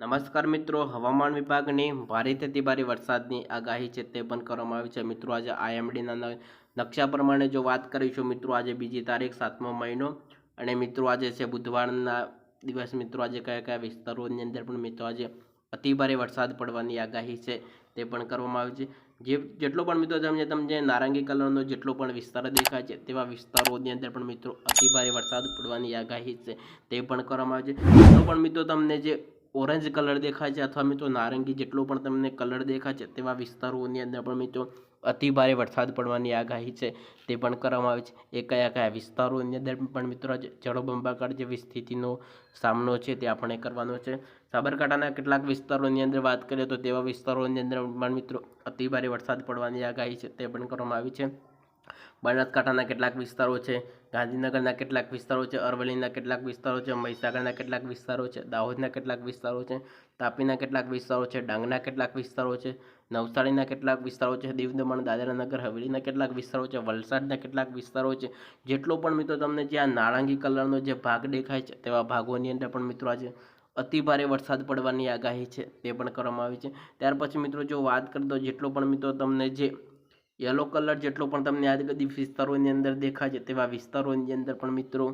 નમસ્કાર મિત્રો, હવામાન વિભાગની ભારેથી ભારે વરસાદની આગાહી છે તે પણ કરવામાં આવી છે. મિત્રો, આજે આઈએમડીના નકશા પ્રમાણે જો વાત કરીશું, મિત્રો, આજે બીજી તારીખ સાતમો મહિનો અને મિત્રો, આજે છે બુધવારના દિવસ. મિત્રો, આજે કયા કયા વિસ્તારોની અંદર પણ મિત્રો, આજે અતિભારે વરસાદ પડવાની આગાહી છે તે પણ કરવામાં આવી છે. જે, જેટલો પણ મિત્રો તમને તમને નારંગી કલરનો જેટલો પણ વિસ્તાર દેખાય છે તેવા વિસ્તારોની અંદર પણ મિત્રો, અતિભારે વરસાદ પડવાની આગાહી છે તે પણ કરવામાં આવે છે. જેટલો પણ મિત્રો તમને જે ઓરેન્જ કલર દેખાય છે અથવા મિત્રો નારંગી જેટલો પણ તમને કલર દેખાય છે તેવા વિસ્તારોની અંદર પણ મિત્રો અતિ ભારે વરસાદ પડવાની આગાહી છે તે પણ કરવામાં આવે છે. એ કયા કયા વિસ્તારોની અંદર પણ મિત્રો જળબંબાકાર જેવી સ્થિતિનો સામનો છે તે આપણે કરવાનો છે. સાબરકાંઠાના કેટલાક વિસ્તારોની અંદર વાત કરીએ તો તેવા વિસ્તારોની અંદર પણ મિત્રો અતિ ભારે વરસાદ પડવાની આગાહી છે તે પણ કરવામાં આવી છે. બનાસકાંઠાના કેટલાક વિસ્તારો છે ગાંધીનગરના કેટલાક વિસ્તારો છે અરવલ્લીના કેટલાક વિસ્તારો છે મહીસાગરના કેટલાક વિસ્તારો છે દાહોદના કેટલાક વિસ્તારો છે તાપીના કેટલાક વિસ્તારો છે ડાંગના કેટલાક વિસ્તારો છે નવસારીના કેટલાક વિસ્તારો છે દીવ દમણ દાદરાનગર હવેલીના કેટલાક વિસ્તારો છે વલસાડના કેટલાક વિસ્તારો છે જેટલો પણ મિત્રો તમને જે આ નારંગી કલરનો જે ભાગ દેખાય છે તેવા ભાગોની અંદર પણ મિત્રો આજે અતિભારે વરસાદ પડવાની આગાહી છે તે પણ કરવામાં આવી છે ત્યાર પછી મિત્રો જો વાત કરી દો જેટલો પણ મિત્રો તમને જે યલો કલર જેટલો પણ તમને આ વિસ્તારોની અંદર દેખાય છે, તેવા વિસ્તારોની અંદર પણ મિત્રો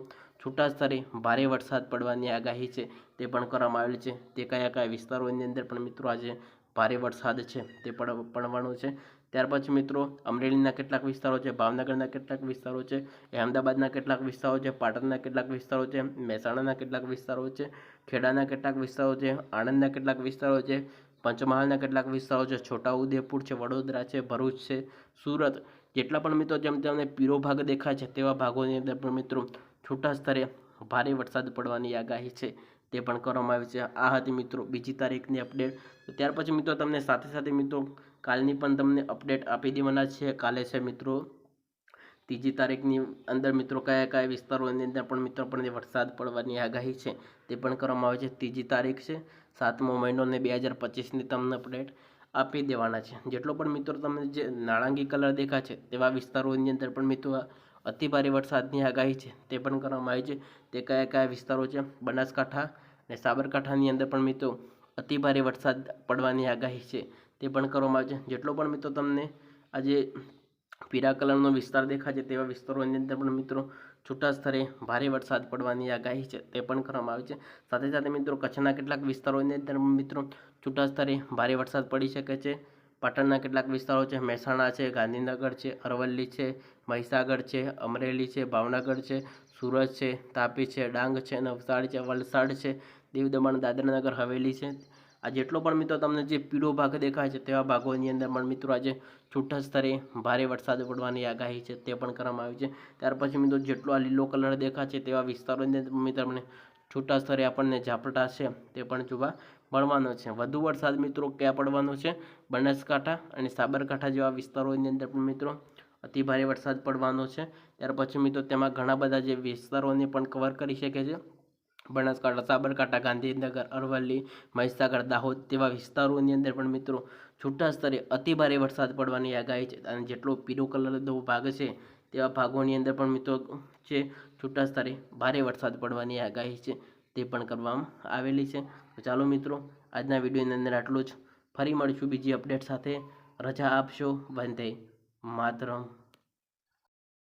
છૂટા સ્તરે ભારે વરસાદ પડવાની આગાહી છે, તે પણ કરવામાં આવેલ છે. તે કયા કયા વિસ્તારોની અંદર પણ મિત્રો આજે ભારે વરસાદ છે, તે પણ પડવાનો છે. ત્યાર પછી મિત્રો અમરેલીના કેટલાક વિસ્તારો છે, ભાવનગરના કેટલાક વિસ્તારો છે, અહેમદાબાદના કેટલાક વિસ્તારો છે, પાટણના કેટલાક વિસ્તારો છે, મહેસાણાના કેટલાક વિસ્તારો છે, ખેડાના કેટલાક વિસ્તારો છે, આણંદના કેટલાક વિસ્તારો છે પંચમહાલના કેટલાક વિસ્તારો છે છોટાઉદેપુર છે, વડોદરા છે, ભરૂચ છે, સુરત. જેટલા પણ મિત્રો જેમ તમને પીરો ભાગ દેખાય છે, તેવા ભાગોની અંદર પણ મિત્રો છૂટા સ્તરે ભારે વરસાદ પડવાની આગાહી છે, તે પણ કરવામાં આવી છે. આ હતી મિત્રો બીજી તારીખની અપડેટ. ત્યાર પછી મિત્રો તમને સાથે સાથે મિત્રો કાલની પણ તમને અપડેટ આપી દેવાના છે. કાલે છે મિત્રો ત્રીજી તારીખની અંદર મિત્રો કયા કયા વિસ્તારોની અંદર પણ મિત્રો પણ વરસાદ પડવાની આગાહી છે તે પણ કરવામાં આવે છે. ત્રીજી તારીખ છે, સાતમો મહિનો ને બે હજાર પચીસની તમને અપડેટ આપી દેવાના છે. જેટલો પણ મિત્રો તમને જે નાણાંગી કલર દેખાય છે તેવા વિસ્તારોની અંદર પણ મિત્રો અતિભારે વરસાદની આગાહી છે તે પણ કરવામાં આવી છે. તે કયા કયા વિસ્તારો છે? બનાસકાંઠા અને સાબરકાંઠાની અંદર પણ મિત્રો અતિ ભારે વરસાદ પડવાની આગાહી છે તે પણ કરવામાં આવે છે. જેટલો પણ મિત્રો તમને આજે પીળા કલરનો વિસ્તાર દેખાય છે તેવા વિસ્તારોની અંદર પણ મિત્રો છૂટા સ્તરે ભારે વરસાદ પડવાની આગાહી છે તે પણ કરવામાં આવે છે. સાથે સાથે મિત્રો કચ્છના કેટલાક વિસ્તારોની અંદર મિત્રો છૂટા સ્તરે ભારે વરસાદ પડી શકે છે. પાટણના કેટલાક વિસ્તારો છે મહેસાણા છે, ગાંધીનગર છે, અરવલ્લી છે, મહીસાગર છે, અમરેલી છે, ભાવનગર છે, સુરત છે, તાપી છે, ડાંગ છે નવસારી છે, વલસાડ છે. દીવ દમણ, દાદરાનગર, હવેલી છે. આ જેટલો પણ મિત્રો તમને જે પીળો ભાગ દેખાય છે તેવા ભાગોની અંદર પણ મિત્રો આજે છૂટા સ્તરે ભારે વરસાદ પડવાની આગાહી છે તે પણ કરવામાં આવી છે. ત્યાર પછી મિત્રો જેટલો આ લીલો કલર દેખાય છે તેવા વિસ્તારોની અંદર તમને છૂટા સ્તરે આપણને ઝાપટા છે તે પણ જોવા મળવાનો છે. વધુ વરસાદ મિત્રો ક્યાં પડવાનો છે? બનાસકાંઠા અને સાબરકાંઠા જેવા વિસ્તારોની અંદર પણ મિત્રો અતિ ભારે વરસાદ પડવાનો છે. ત્યાર પછી મિત્રો તેમાં ઘણા બધા જે વિસ્તારોને પણ કવર કરી શકે છે. બનાસકાંઠા, સાબરકાંઠા, ગાંધીનગર, અરવલ્લી, મહીસાગર, દાહોદ તેવા વિસ્તારોની અંદર પણ મિત્રો છૂટા સ્તરે અતિ ભારે વરસાદ પડવાની આગાહી છે અને જેટલો પીળો કલરનો ભાગ છે તેવા ભાગોની અંદર પણ મિત્રો છે છૂટા સ્તરે ભારે વરસાદ પડવાની આગાહી છે તે પણ કરવામાં આવેલી છે. ચાલો મિત્રો આજના વિડીયોની અંદર આટલું જ. ફરી મળીશું બીજી અપડેટ સાથે. રજા આપશો. વંદે માતરમ.